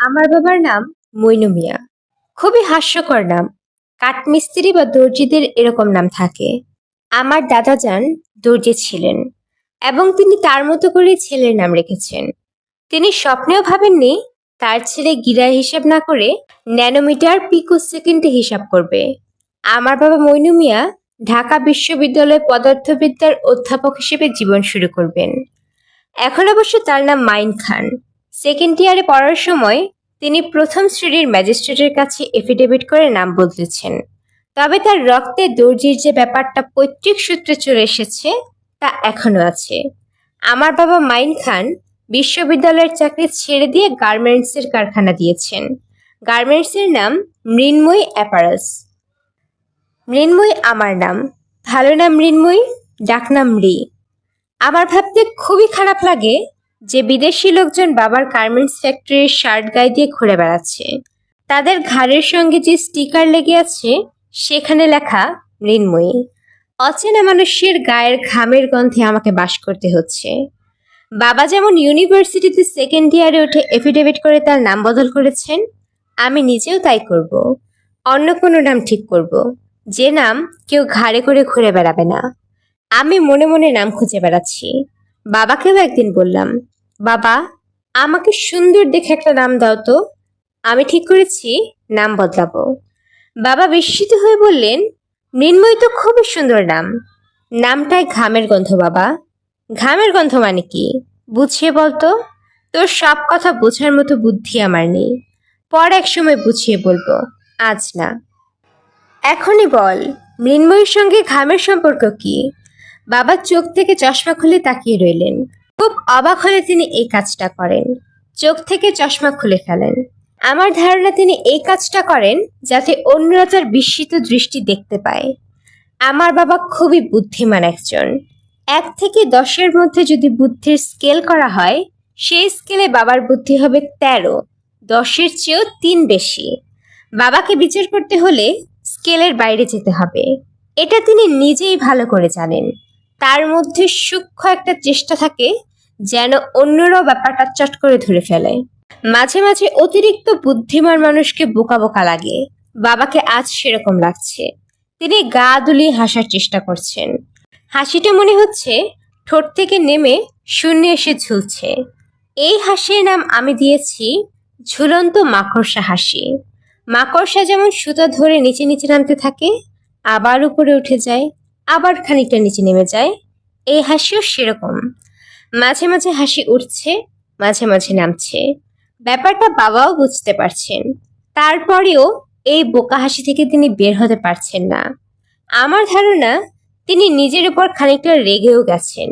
আমার বাবার নাম মইনু মিয়া। খুবই হাস্যকর নাম। কাঠমিস্ত্রি বা দর্জিদের এরকম নাম থাকে। আমার দাদা যান দর্জি ছিলেন এবং তিনি তার মতো করে ছেলের নাম রেখেছেন। তিনি স্বপ্নেও ভাবেননি তার ছেলে গিরার হিসাব না করে ন্যানোমিটার পিকো সেকেন্ডে হিসাব করবে। আমার বাবা মইনু মিয়া ঢাকা বিশ্ববিদ্যালয়ে পদার্থবিদ্যার অধ্যাপক হিসেবে জীবন শুরু করবেন। এখন অবশ্য তার নাম মাইন খান। সেকেন্ড ইয়ারে পড়ার সময় তিনি প্রথম শ্রেণির ম্যাজিস্ট্রেটের কাছে এফিডেভিট করে নাম বদলেছেন। তবে তার রক্তে দর্জির যে ব্যাপারটা পৈতৃক সূত্রে চলে এসেছে, তা এখনও আছে। আমার বাবা মাইন খান বিশ্ববিদ্যালয়ের চাকরি ছেড়ে দিয়ে গার্মেন্টসের কারখানা দিয়েছেন। গার্মেন্টসের নাম মৃন্ময়ী অ্যাপারাস। মৃন্ময়ী আমার নাম। ভালো নাম মৃন্ময়ী ডাকনাম রি। আমার ভাবতে খুবই খারাপ লাগে যে বিদেশি লোকজন বাবার গার্মেন্টস ফ্যাক্টরির শার্ট গায়ে দিয়ে ঘুরে বেড়াচ্ছে, তাদের ঘাড়ের সঙ্গে যে স্টিকার লেগে আছে, সেখানে লেখা মৃন্ময়ী। অচেনা মানুষের গায়ের ঘামের গন্ধে আমাকে বাস করতে হচ্ছে। বাবা যেমন ইউনিভার্সিটিতে সেকেন্ড ইয়ারে উঠে এফিডেভিট করে তার নাম বদল করেছেন, আমি নিজেও তাই করব। অন্য কোনো নাম ঠিক করব। যে নাম কেউ ঘাড়ে করে ঘুরে বেড়াবে না। আমি মনে মনে নাম খুঁজে বেড়াচ্ছি। বাবাকেও একদিন বললাম, বাবা, আমাকে সুন্দর দেখে একটা নাম দাও তো, আমি ঠিক করেছি, নাম বদলাবো। বাবা বিস্মিত হয়ে বললেন মৃন্ময় তো খুবই সুন্দর নাম। নামটায় ঘামের গন্ধ, বাবা। ঘামের গন্ধ মানে কি? বুঝিয়ে বলতো তোর সব কথা বোঝার মতো বুদ্ধি আমার নেই। পর এক সময় বুঝিয়ে বলব, আজ না। এখনই বল মৃন্ময়ীর সঙ্গে ঘামের সম্পর্ক কি? বাবা চোখ থেকে চশমা খুলে তাকিয়ে রইলেন। খুব অবাক হলে তিনি এই কাজটা করেন। চোখ থেকে চশমা খুলে ফেলেন। আমার ধারণা তিনি এই কাজটা করেন যাতে অন্যরা তার বিস্মিত দৃষ্টি দেখতে পায়। আমার বাবা খুবই বুদ্ধিমান একজন। এক থেকে দশের মধ্যে যদি বুদ্ধির স্কেল করা হয়, সেই স্কেলে বাবার বুদ্ধি হবে তেরো, দশের চেয়েও তিন বেশি। বাবাকে বিচার করতে হলে স্কেলের বাইরে যেতে হবে। এটা তিনি নিজেই ভালো করে জানেন। তার মধ্যে সূক্ষ্ম একটা চেষ্টা থাকে যেন অন্যরাও ব্যাপারটা চট করে ধরে ফেলে। মাঝে মাঝে অতিরিক্ত বুদ্ধিমান মানুষকে বোকা বোকা লাগে। বাবাকে আজ সেরকম লাগছে। তিনি গা দুলিয়ে হাসার চেষ্টা করছেন। হাসিটা মনে হচ্ছে ঠোঁট থেকে নেমে শূন্যে এসে ঝুলছে। এই হাসির নাম আমি দিয়েছি ঝুলন্ত মাকড়সা হাসি। মাকড়সা যেমন সুতা ধরে নিচে নিচে নামতে থাকে, আবার উপরে উঠে যায় আবার খানিকটা নিচে নেমে যায়। এই হাসিও সেরকম। মাঝে মাঝে হাসি উঠছে, মাঝে মাঝে নামছে। ব্যাপারটা বাবাও বুঝতে পারছেন। তারপরেও এই বোকা হাসি থেকে তিনি বের হতে পারছেন না। আমার ধারণা, তিনি নিজের উপর খানিকটা রেগেও গেছেন।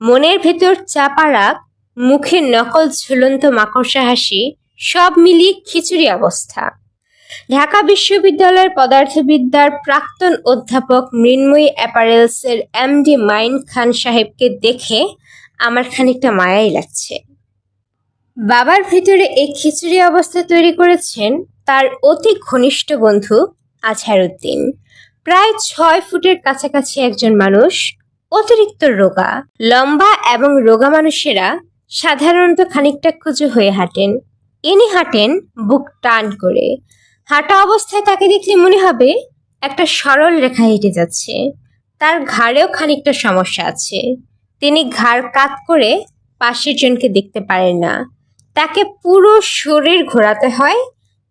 মনের ভেতর চাপা রাগ, মুখের নকল ঝুলন্ত মাকড়সা হাসি, সব মিলিয়ে খিচুড়ি অবস্থা। ঢাকা বিশ্ববিদ্যালয়ের পদার্থবিদ্যার প্রাক্তন অধ্যাপক মৃন্ময়ী অ্যাপারেলসের এমডি মাইন খান সাহেবকে দেখে আমার খানিকটা মায়াই লাগছে। বাবার ভিতরে এই খিচুড়ি অবস্থা তৈরি করেছেন তার অতি ঘনিষ্ঠ বন্ধু আজহারউদ্দিন। প্রায় ছয় ফুটের কাছাকাছি একজন মানুষ, অতিরিক্ত রোগা, লম্বা এবং রোগা মানুষেরা সাধারণত খানিকটা কুচু হয়ে হাঁটেন। ইনি হাঁটেন বুক টান করে। হাঁটা অবস্থায় তাকে দেখলে মনে হবে একটা সরল রেখা হেঁটে যাচ্ছে। তার ঘাড়েও খানিকটা সমস্যা আছে। তিনি ঘাড় কাত করে পাশের জনকে দেখতে পারেন না। তাকে পুরো শরীর ঘোরাতে হয়,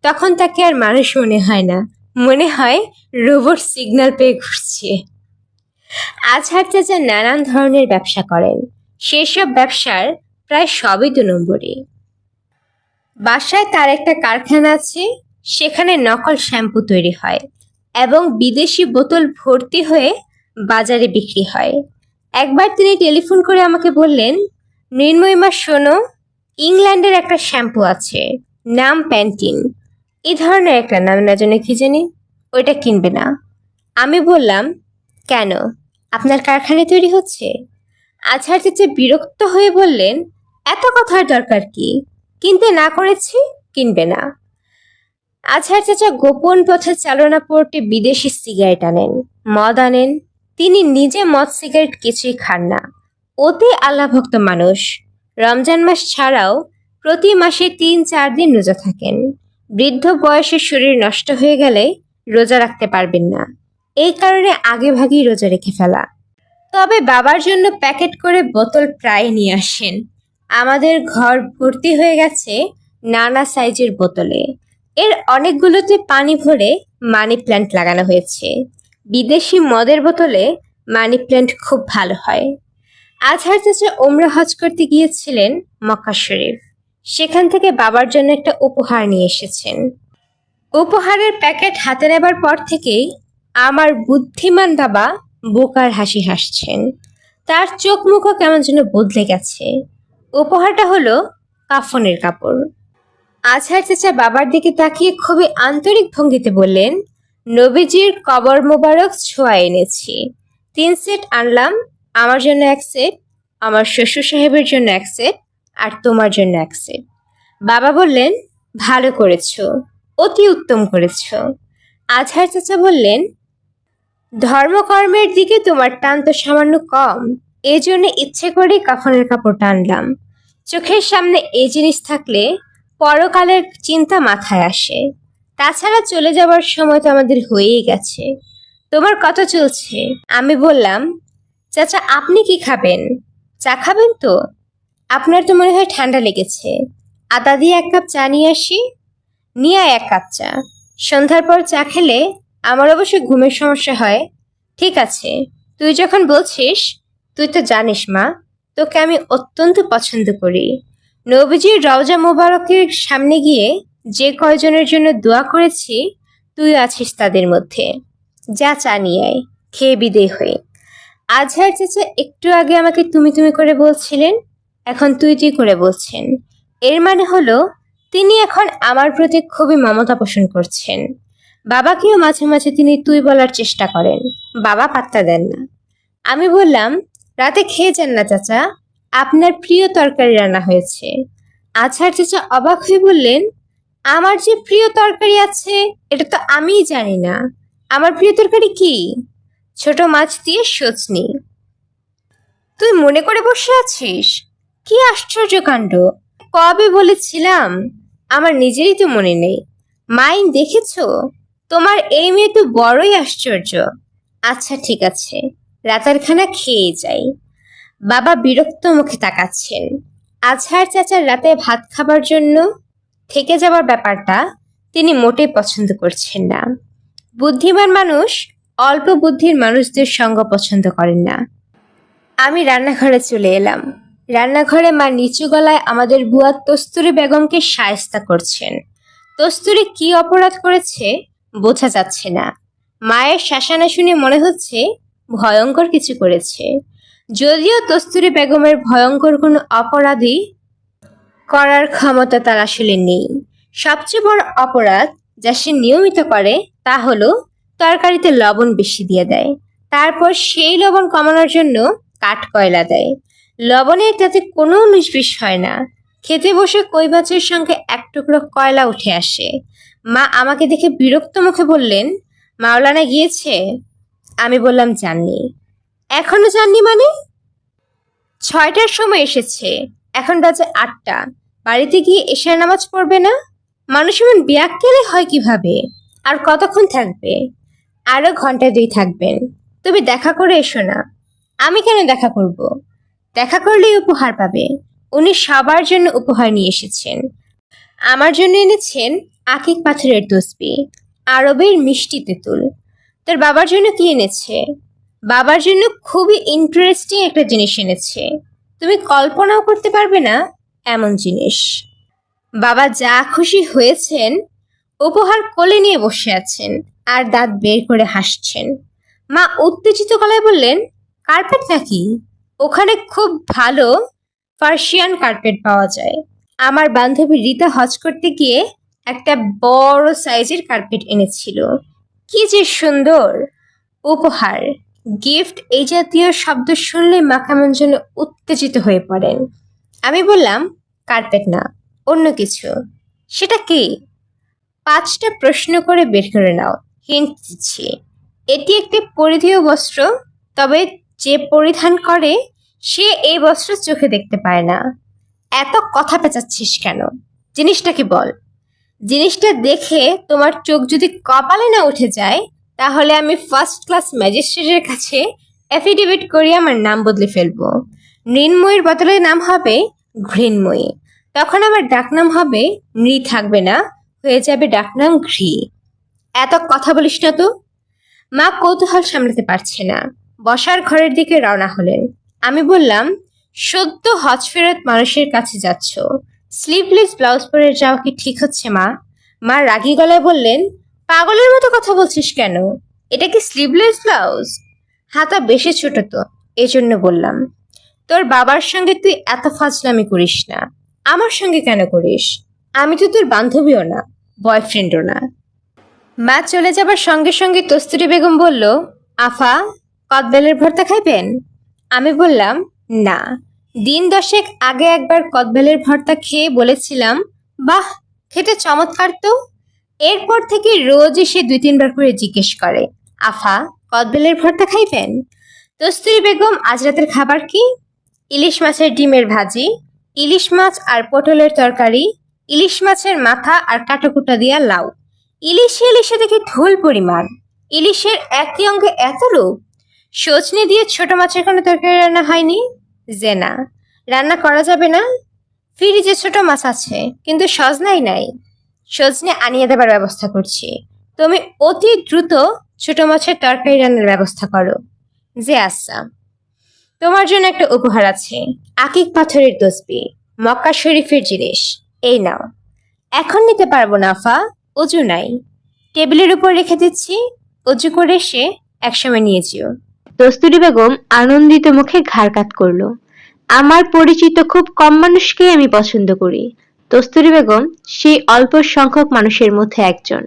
তখন তাকে আর মানুষ মনে হয় না। মনে হয় রোবট সিগন্যাল পেয়ে ঘুরছে। আজহার চাচা নানান ধরনের ব্যবসা করেন। সেসব ব্যবসার প্রায় সবই দু নম্বরই। বাসায় তার একটা কারখানা আছে সেখানে নকল শ্যাম্পু তৈরি হয় এবং বিদেশি বোতল ভর্তি হয়ে বাজারে বিক্রি হয়। একবার তিনি টেলিফোন করে আমাকে বললেন মৃন্ময়ীমা শোনো, ইংল্যান্ডের একটা শ্যাম্পু আছে, নাম প্যান্টিন। এই ধরনের একটা নাম না জন্য কি জানি? ওইটা কিনবে না। আমি বললাম, কেন? আপনার কারখানায় তৈরি হচ্ছে? আজহার চেয়ে বিরক্ত হয়ে বললেন, এত কথার দরকার কি? কিনতে না করেছি, কিনবে না। আজহার চাচা গোপন পথে চালনা পড়তে বিদেশি সিগারেট আনেন। মদ আনেন। তিনি নিজে মদ সিগারেট কিছুই খান না। অতি আল্লাভক্ত মানুষ। রমজান মাস ছাড়াও প্রতি মাসে তিন চার দিন রোজা থাকেন। বৃদ্ধ বয়সে শরীর নষ্ট হয়ে গেলে রোজা রাখতে পারবেন না। এই কারণে আগে ভাগেই রোজা রেখে ফেলা। তবে বাবার জন্য প্যাকেট করে বোতল প্রায় নিয়ে আসেন। আমাদের ঘর ভর্তি হয়ে গেছে নানা সাইজের বোতলে। এর অনেকগুলোতে পানি ভরে মানি প্ল্যান্ট লাগানো হয়েছে। বিদেশি মদের বোতলে মানি প্ল্যান্ট খুব ভালো হয়। আজহার চাচা ওমরা হজ করতে গিয়েছিলেন মক্কা শরীফ। সেখান থেকে বাবার জন্য একটা উপহার নিয়ে এসেছেন। উপহারের প্যাকেট হাতে নেবার পর থেকেই আমার বুদ্ধিমান বাবা বোকার হাসি হাসছেন। তার চোখ মুখও কেমন যেন বদলে গেছে। উপহারটা হলো কাফনের কাপড়। আজহার চাচা বাবার দিকে তাকিয়ে খুবই আন্তরিক ভঙ্গিতে বললেন, নবীজির কবর মোবারক ছোঁয়া এনেছি। তিন সেট আনলাম, আমার জন্য এক সেট, আমার শ্বশুর সাহেবের জন্য এক সেট, আর তোমার জন্য এক সেট। বাবা বললেন, ভালো করেছ, অতি উত্তম করেছ। আজহার চাচা বললেন, ধর্মকর্মের দিকে তোমার টান তো সামান্য কম এই জন্য ইচ্ছে করে কাফনের কাপড় টানলাম চোখের সামনে এই জিনিস থাকলে পরকালের চিন্তা মাথায় আসে। তাছাড়া চলে যাওয়ার সময় তো আমাদের হয়েই গেছে। তোমার কত চলছে। আমি বললাম, চাচা, আপনি কি খাবেন? চা খাবেন তো? আপনার তো মনে হয় ঠান্ডা লেগেছে। আদা দিয়ে এক কাপ চা নিয়ে আসি। নিয়ে আয় এক কাপ চা। সন্ধ্যার পর চা খেলে আমার অবশ্য ঘুমের সমস্যা হয়। ঠিক আছে, তুই যখন বলছিস, তুই তো জানিস মা, তোকে আমি অত্যন্ত পছন্দ করি। নবীজির রওজা মোবারকের সামনে গিয়ে, যে কয়জনের জন্য দোয়া করেছি, তুই আছিস তাদের মধ্যে। যা চা নিয়ে আয়, খেয়ে বিদেয় হয়ে। আজহার চাচা একটু আগে আমাকে তুমি তুমি করে বলছিলেন, এখন তুই তুই করে বলছেন। এর মানে হলো, তিনি এখন আমার প্রতি খুবই মমতা পোষণ করছেন। বাবাকেও মাঝে মাঝে তিনি তুই বলার চেষ্টা করেন। বাবা পাত্তা দেন না। আমি বললাম, রাতে খেয়ে যান না চাচা আপনার প্রিয় তরকারি রান্না হয়েছে। আছার চাচা অবাক হয়ে বললেন, আমার যে প্রিয় তরকারি আছে, এটা তো আমিই জানি না। আমার প্রিয় তরকারি কি? ছোট মাছ দিয়ে সজনি তুই মনে করে বসে আছিস? কি আশ্চর্য কাণ্ড। কবে বলেছিলাম? আমার নিজেরই তো মনে নেই। মাইন দেখেছ? তোমার এই মেয়ে তো বড়ই আশ্চর্য। আচ্ছা ঠিক আছে। রাতারখানা খেয়ে যাই। বাবা বিরক্ত মুখে তাকাচ্ছেন। আজহার চাচার রাতে ভাত খাবার জন্য থেকে যাওয়ার ব্যাপারটা তিনি মোটেই পছন্দ করছেন না। বুদ্ধিমান মানুষ, অল্প বুদ্ধির মানুষদের সঙ্গ পছন্দ করেন না। আমি রান্নাঘরে চলে এলাম। রান্নাঘরে মা নিচু গলায় আমাদের বুয়া তস্তুরি বেগমকে সায়স্তা করছেন। তস্তুরি কি অপরাধ করেছে বোঝা যাচ্ছে না। মায়ের শাসানা শুনে মনে হচ্ছে ভয়ঙ্কর কিছু করেছে। যদিও তস্তুরি বেগমের ভয়ঙ্কর কোনো অপরাধী করার ক্ষমতা তার আসলে নেই। সবচেয়ে বড় অপরাধ যা সে নিয়মিত করে তা হলো তরকারিতে লবণ বেশি দিয়ে দেয়। তারপর সেই লবণ কমানোর জন্য কাঠ কয়লা দেয়। লবণের তাতে কোনো নিষ্বিষ হয় না। খেতে বসে মাছের সঙ্গে এক টুকরো কয়লা উঠে আসে। মা আমাকে দেখে বিরক্ত মুখে বললেন, মাওলানা গিয়েছে? আমি বললাম, জাননি। এখনও জাননি মানে? ছয়টার সময় এসেছে। এখন বাজে আটটা। বাড়িতে গিয়ে এশার নামাজ পড়বে না? মানুষ এমন বিয়াক্কেলে হয় কীভাবে? আর কতক্ষণ থাকবে? আরও ঘণ্টা দুই থাকবেন। তুমি দেখা করে এসো না। আমি কেন দেখা করব? দেখা করলেই উপহার পাবে। উনি সবার জন্য উপহার নিয়ে এসেছেন। আমার জন্য এনেছেন আকিক পাথরের তসবি, আরবের মিষ্টি তেঁতুল। তোর বাবার জন্য কি এনেছে? বাবার জন্য খুবই ইন্টারেস্টিং একটা জিনিস এনেছে। তুমি কল্পনাও করতে পারবে না এমন জিনিস। বাবা যা খুশি হয়েছেন, উপহার কোলে নিয়ে বসে আছেন আর দাঁত বের করে হাসছেন। মা উত্তেজিত গলায় বললেন কার্পেট নাকি? ওখানে খুব ভালো পার্সিয়ান কার্পেট পাওয়া যায়। আমার বান্ধবী রীতা হজ করতে গিয়ে একটা বড় সাইজের কার্পেট এনেছিল। কি যে সুন্দর! উপহার। গিফট এই জাতীয় শব্দ শুনলে মা কেমন যেন উত্তেজিত হয়ে পড়েন। আমি বললাম, কার্পেট না, অন্য কিছু। সেটা কি? পাঁচটা প্রশ্ন করে বের করে নাও, হিন্ট দিচ্ছি। এটি একটি পরিধেয় বস্ত্র, তবে যে পরিধান করে, সে এই বস্ত্র চোখে দেখতে পায় না। এত কথা পেঁচাচ্ছিস কেন? জিনিসটা কি বল? জিনিসটা দেখে তোমার চোখ যদি কপালে না উঠে যায় তাহলে আমি ফার্স্ট ক্লাস ম্যাজিস্ট্রেটের কাছে অ্যাফিডেভিট করে আমার নাম বদলে ফেলব। মৃন্ময়ীর বদলে নাম হবে ঘৃণময়ী। তখন আমার ডাকনাম হবে নৃ, থাকবে না, হয়ে যাবে ডাকনাম ঘৃ। এত কথা বলিস না তো? মা কৌতূহল সামলাতে পারছে না। বসার ঘরের দিকে রওনা হলেন। আমি বললাম, সদ্য হজ ফেরত মানুষের কাছে যাচ্ছ। স্লিভলেস ব্লাউজ পরে যাওয়া কি ঠিক হচ্ছে মা? মা রাগী গলায় বললেন পাগলের মতো কথা বলছিস কেন? এটা কি স্লিভলেস ব্লাউজ হাতা বেশি ছোট তো এই জন্য বললাম। তোর বাবার সঙ্গে তুই এত ফাজলামি করিস না। আমার সঙ্গে কেন করিস? আমি তো তোর বান্ধবীও না বয়ফ্রেন্ডও না। মা চলে যাবার সঙ্গে সঙ্গে তস্তুরি বেগম বলল, আফা, কদবেলের ভর্তা খাইবেন? আমি বললাম, না। দিন দশেক আগে একবার কদবেলের ভর্তা খেয়ে বলেছিলাম, বাহ, খেতে চমৎকার তো। এরপর থেকে রোজ এসে দুই তিনবার করে জিজ্ঞেস করে, আফা, কদবেলের ভর্তা খাইবেন? দস্তুরি বেগম, আজ রাতের খাবার কি? ইলিশ মাছের ডিমের ভাজি, ইলিশ মাছ আর পটলের তরকারি, ইলিশ মাছের মাথা আর কাটাকুটা দিয়া লাউ। ইলিশে ইলিশে দেখি ঢোল পরিমাণ। ইলিশের একই অঙ্গে এত রূপ? সজনে দিয়ে ছোট মাছের কোনো তরকারি রান্না হয়নি? যে না। রান্না করা যাবে না? ফ্রিজে ছোট মাছ আছে, কিন্তু সজনাই নাই। সজনে আনিয়ে দেবার ব্যবস্থা করছি। তুমি অতি দ্রুত ছোট মাছের তরকারি রান্নার ব্যবস্থা করো। যে আচ্ছা। তোমার জন্য একটা উপহার আছে। আকিক পাথরের তসবি, মক্কা শরীফের জিনিস। এই নাও। এখন নিতে পারব না, আফা। অজু নাই। টেবিলের উপর রেখে দিচ্ছি। অজু করে এসে একসময় নিয়ে যেও। দস্তুরি বেগম আনন্দিত মুখে ঘাড় কাত করল। আমার পরিচিত খুব কম মানুষকেই আমি পছন্দ করি। দস্তুরি বেগম, সেই অল্প সংখ্যক মানুষের মধ্যে একজন।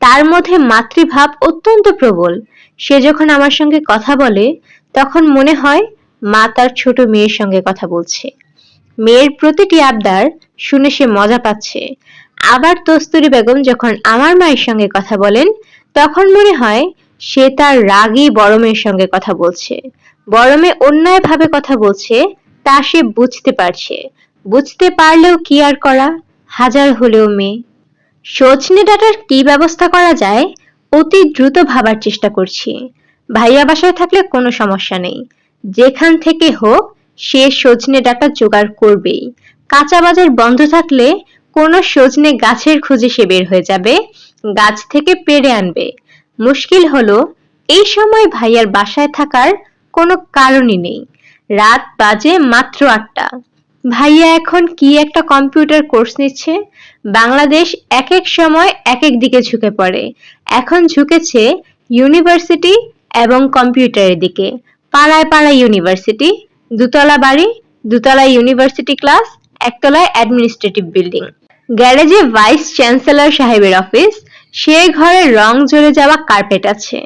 তার মধ্যে মাতৃভাব অত্যন্ত প্রবল। সে যখন আমার সঙ্গে কথা বলে, তখন মনে হয় মা তার ছোট মেয়ের সঙ্গে কথা বলছে। মেয়ের প্রতিটি আবদার শুনে সে মজা পাচ্ছে। আবার দস্তুরি বেগম যখন আমার মায়ের সঙ্গে কথা বলেন, তখন মনে হয় সে তার রাগী বড় মেয়ের সঙ্গে কথা বলছে। বড় মেয়ে অন্যায়ভাবে কথা বলছে, তা সে বুঝতে পারছে। বুঝতে পারলেও কি আর করা? হাজার হলেও মেয়ে। সজনে ডাটার কি ব্যবস্থা করা যায়? অতি দ্রুত ভাবার চেষ্টা করছি। ভাইয়া বাসায় থাকলে কোনো সমস্যা নেই। যেখান থেকে হোক, সে সজনে ডাটা জোগাড় করবেই। কাঁচা বাজার বন্ধ থাকলে কোনো সজনে গাছের খুঁজে সে বের হয়ে যাবে, গাছ থেকে পেরে আনবে। মুশকিল হলো, এই সময় ভাইয়ার বাসায় থাকার কোনো কারণই নেই। রাত বাজে মাত্র আটটা। ভাইয়া এখন কি একটা কম্পিউটার কোর্স নিচ্ছে? বাংলাদেশ এক এক সময় এক এক দিকে ঝুঁকে পড়ে। এখন ঝুঁকেছে ইউনিভার্সিটি এবং কম্পিউটারের দিকে। পাড়ায় পাড়ায় ইউনিভার্সিটি, দুতলা বাড়ি দুতলায় ইউনিভার্সিটি ক্লাস, একতলায় অ্যাডমিনিস্ট্রেটিভ বিল্ডিং। গ্যারেজে ভাইস চ্যান্সেলর সাহেবের অফিস, সে ঘরে রং জ্বলে যাওয়া কার্পেট আছে।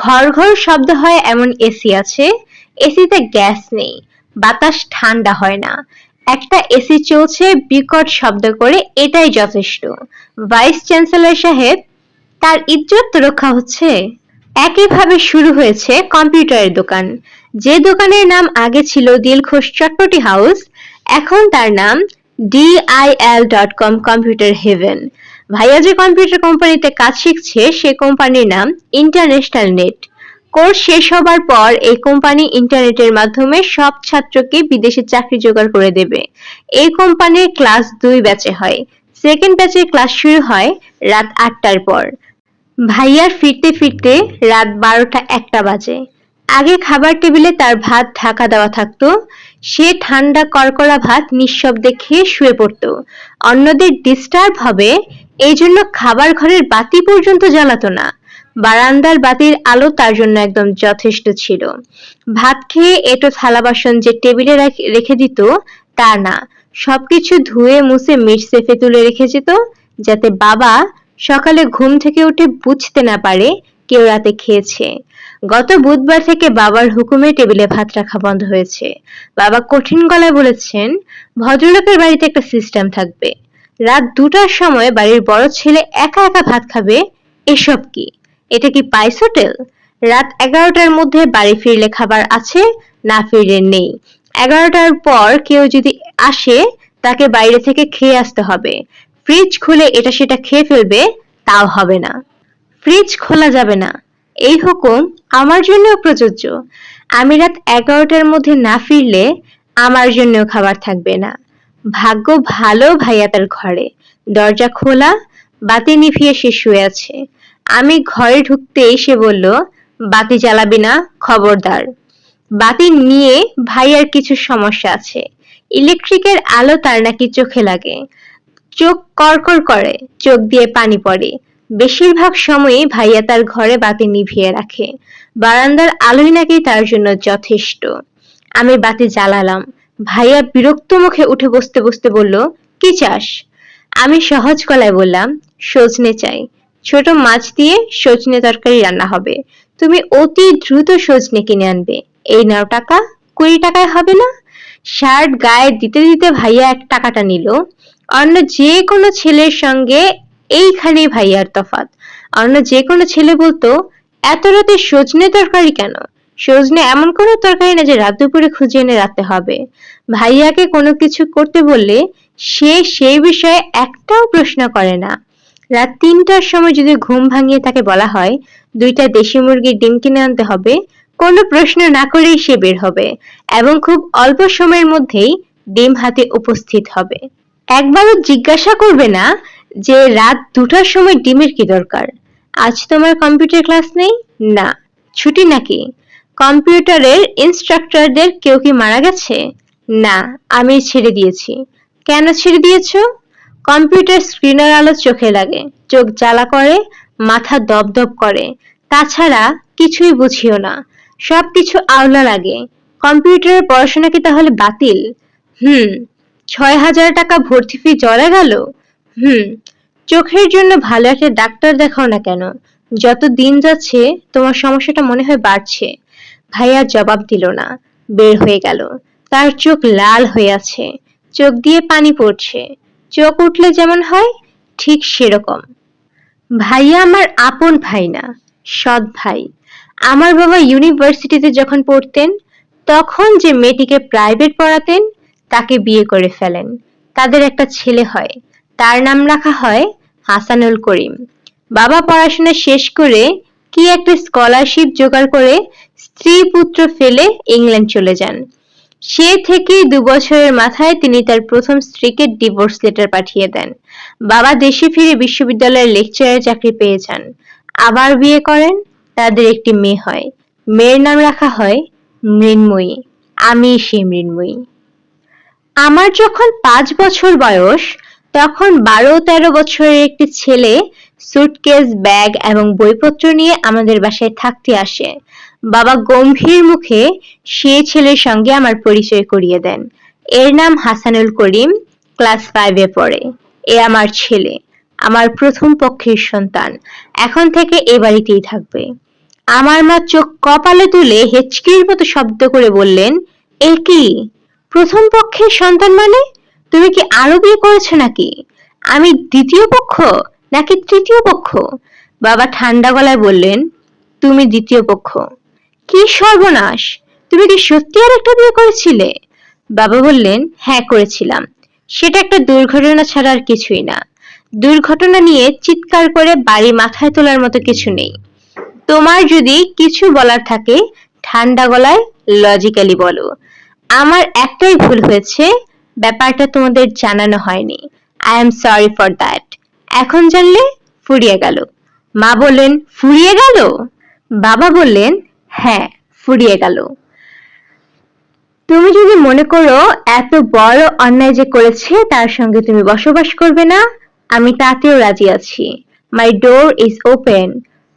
ঘর ঘর শব্দ হয় এমন এসি আছে, এসিতে গ্যাস নেই, বাতাস ঠান্ডা হয় না। একটা এসি চলছে, বিকট শব্দ করে, এটাই যথেষ্ট। ভাইস চ্যান্সেলর সাহেব, তার ইজ্জত রক্ষা হচ্ছে? একইভাবে শুরু হয়েছে কম্পিউটারের দোকান। যে দোকানের নাম আগে ছিল দিলখোশ চটপটি হাউস, এখন তার নাম DIL dot com computer heaven. ভাইয়া যে কম্পিউটার কোম্পানিতে কাজ শিখছে, সে কোম্পানির নাম ইন্টারন্যাশনাল নেট। কোর্স শেষ হবার পর এই কোম্পানি ইন্টারনেটের মাধ্যমে সব ছাত্রকে বিদেশে চাকরি জোগাড় করে দেবে। এই কোম্পানির ক্লাস দুই ব্যাচে হয়। সেকেন্ড ব্যাচের ক্লাস শুরু হয় রাত আটটার পর। ভাইয়ার ফিরতে ফিরতে রাত বারোটা একটা বাজে। আগে খাবার টেবিলে তার ভাত ঢাকা দেওয়া থাকতো। সে ঠান্ডা কড়কড়া ভাত নিঃশব্দে খেয়ে শুয়ে পড়তো। অন্যদের ডিস্টার্ব হবে এই জন্য খাবার ঘরের বাতি পর্যন্ত জ্বালাতো না। বারান্দার বাতির আলো তার জন্য একদম যথেষ্ট ছিল। ভাত খেয়ে এটো থালা বাসন যে টেবিলে রেখে দিত, তা না। সবকিছু ধুয়ে মুছে মিট সেফে তুলে রেখে যেত, যাতে বাবা সকালে ঘুম থেকে উঠে বুঝতে না পারে কেউ রাতে খেয়েছে। গত বুধবার থেকে বাবার হুকুমে টেবিলে ভাত রাখা বন্ধ হয়েছে। বাবা কঠিন গলায় বলেছেন, ভদ্রলোকের বাড়িতে একটা সিস্টেম থাকবে। রাত দুটার সময় বাড়ির বড় ছেলে একা একা ভাত খাবে, এসব কি? এটা কি পাইস হোটেল? রাত এগারোটার মধ্যে বাড়ি ফিরলে খাবার আছে? না ফিরলে নেই। এগারোটার পর কেউ যদি আসে, তাকে বাইরে থেকে খেয়ে আসতে হবে। ফ্রিজ খুলে এটা সেটা খেয়ে ফেলবে, তাও হবে না। ফ্রিজ খোলা যাবে না। এই হুকুম আমার জন্যও প্রযোজ্য। আমি রাত এগারোটার মধ্যে না ফিরলে আমার জন্যও খাবার থাকবে না। ভাগ্য ভালো ভাইয়া তার ঘরে। দরজা খোলা, বাতি নিভিয়ে সে শুয়ে আছে। আমি ঘরে ঢুকতেই সে বলল, বাতি জ্বালাবি না, খবরদার। বাতি নিয়ে ভাইয়ার কিছু সমস্যা আছে। ইলেকট্রিকের আলো তার নাকি চোখে লাগে। চোখ করকর করে, চোখ দিয়ে পানি পড়ে। বেশিরভাগ সময়ই ভাইয়া তার ঘরে বাতি নিভিয়ে রাখে। বারান্দার আলোই নাকি তার জন্য যথেষ্ট। আমি বাতি জ্বালালাম। ভাইয়া বিরক্ত মুখে উঠে বসতে বসতে বলল, কি চাস? আমি সহজ গলায় বললাম, সজনে চাই। ছোট মাছ দিয়ে সজনে তরকারি রান্না হবে। তুমি অতি দ্রুত সজনে কিনে আনবে। এই নাও টাকা, কুড়ি টাকায় হবে না? শার্ট গায়ে দিতে দিতে ভাইয়া এক টাকাটা নিল। অন্য যে কোনো ছেলের সঙ্গে এইখানেই ভাইয়ার তফাৎ। অন্য যে কোনো ছেলে বলতো, এত রাতে সজনে তরকারি কেন? সজনে এমন কোনো তরকারি না যে রাত দুপুরে খুঁজে এনে রাখতে হবে। ভাইয়াকে কোনো কিছু করতে বললে সে সেই বিষয়ে একটাও প্রশ্ন করে না। রাত তিনটার সময় যদি ঘুম ভাঙিয়ে তাকে বলা হয়, দুইটা দেশি মুরগির ডিম কিনে আনতে হবে, কোনো প্রশ্ন না করেই সে বের হবে এবং খুব অল্প সময়ের মধ্যেই ডিম হাতে উপস্থিত হবে। একবারও জিজ্ঞাসা করবে না যে রাত দুটার সময় ডিমের কি দরকার? আজ তোমার কম্পিউটার ক্লাস নেই? না। ছুটি নাকি? কম্পিউটারের ইনস্ট্রাক্টরদের কেউ কি মারা গেছে? না, আমি ছেড়ে দিয়েছি। কেন ছেড়ে দিয়েছ? কম্পিউটার স্ক্রিনের আলো চোখে লাগে, চোখ জ্বালা করে, মাথা দপদপ করে। তাছাড়া কিছুই বুঝিও না। সবকিছু আওলা লাগে। কম্পিউটারের পড়াশোনা কি তাহলে বাতিল? হুম, ছয় হাজার টাকা ভর্তি ফি জড়া গেল? হুম, চোখের জন্য ভালো একটা ডাক্তার দেখাও না কেন? যত দিন যাচ্ছে, তোমার সমস্যাটা মনে হয় বাড়ছে। ভাইয়া জবাব দিল না, বের হয়ে গেল। তার চোখ লাল হয়ে আছে। চোখ দিয়ে পানি পড়ছে। চোখ উঠলে যেমন হয়, ঠিক সেরকম। ভাইয়া আমার আপন ভাই না, সৎ ভাই। আমার বাবা ইউনিভার্সিটিতে যখন পড়তেন, তখন যে মেয়েটিকে প্রাইভেট পড়াতেন, তাকে বিয়ে করে ফেলেন। তাদের একটা ছেলে হয়, তার নাম রাখা হয় হাসানুল করিম। বাবা পড়াশোনা শেষ করে কি একটা স্কলারশিপ জোগাড় করে স্ত্রী পুত্র ফেলে ইংল্যান্ড চলে যান। সে থেকেই দু বছরের মাথায় তিনি তার প্রথম স্ত্রীকে ডিভোর্স লেটার পাঠিয়ে দেন। বাবা দেশে ফিরে বিশ্ববিদ্যালয়ের লেকচারের চাকরি পেয়ে যান। আবার বিয়ে করেন, তাদের একটি মেয়ে হয়। মেয়ের নাম রাখা হয় মৃন্ময়ী। আমি সেই মৃন্ময়ী। আমার যখন পাঁচ বছর বয়স, তখন বারো তেরো বছরের একটি ছেলে সুটকেস ব্যাগ এবং বইপত্র নিয়ে আমাদের বাসায় থাকতে আসে। বাবা গম্ভীর মুখে সে ছেলের সঙ্গে আমার পরিচয় করিয়ে দেন। এর নাম হাসানুল করিম, ক্লাস ফাইভে পড়ে। এ আমার ছেলে, আমার প্রথম পক্ষের সন্তান। এখন থেকে এ বাড়িতেই থাকবে। আমার মা চোখ কপালে তুলে হেঁচকির মতো শব্দ করে বললেন, এ কি? প্রথম পক্ষের সন্তান মানে? তুমি কি আরও বিয়ে করেছ নাকি? আমি দ্বিতীয় পক্ষ নাকি তৃতীয় পক্ষ? বাবা ঠান্ডা গলায় বললেন, তুমি দ্বিতীয় পক্ষ। কি সর্বনাশ? তুমি কি সত্যি আর একটা বিয়ে করেছিলে? বাবা বললেন হ্যাঁ করেছিলাম। সেটা একটা দুর্ঘটনা ছাড়া আর কিছুই না। দুর্ঘটনা নিয়ে চিৎকার করে বাড়ি মাথায় তোলার মতো কিছু নেই। তোমার যদি কিছু বলার থাকে, ঠান্ডা গলায় লজিক্যালি বলো। আমার একটাই ভুল হয়েছে, ব্যাপারটা তোমাদের জানানো হয়নি। I am sorry for that এখন জানলে ফুরিয়ে গেল। মা বললেন, ফুরিয়ে গেল? বাবা বললেন হ্যাঁ ফুরিয়ে গেল। তুমি যদি মনে করো এত বড় অন্যায় যে করেছে, তার সঙ্গে তুমি বসবাস করবে না, আমি তাতেও রাজি আছি। মাই ডোর ইজ ওপেন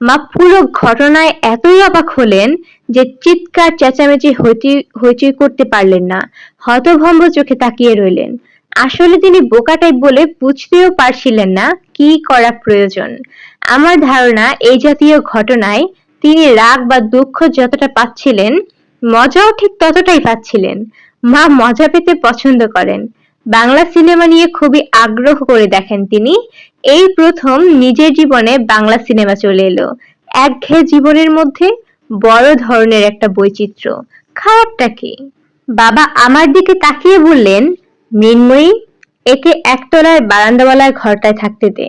মা পুরো ঘটনায় এতই অবাক হলেন যে চিৎকার, চেঁচামেচি, হইচই করতে পারলেন না। হতভম্ব চোখে তাকিয়ে রইলেন। আসলে তিনি বোকাটাই বলে বুঝতেও পারছিলেন না কি করা প্রয়োজন। আমার ধারণা এই জাতীয় ঘটনায় তিনি রাগ বা দুঃখ যতটা পাচ্ছিলেন, মজাও ঠিক ততটাই পাচ্ছিলেন। মা মজা পেতে পছন্দ করেন। বাংলা সিনেমা নিয়ে খুবই আগ্রহ করে দেখেন তিনি। এই প্রথম নিজের জীবনে বাংলা সিনেমা চলে এলো। একঘেয়ে জীবনের মধ্যে বড় ধরনের একটা বৈচিত্র্য। খারাপটা কি? বাবা আমার দিকে তাকিয়ে বললেন মৃন্ময়ী একে একতলায় বারান্দাওয়ালার ঘরটায় থাকতে দে।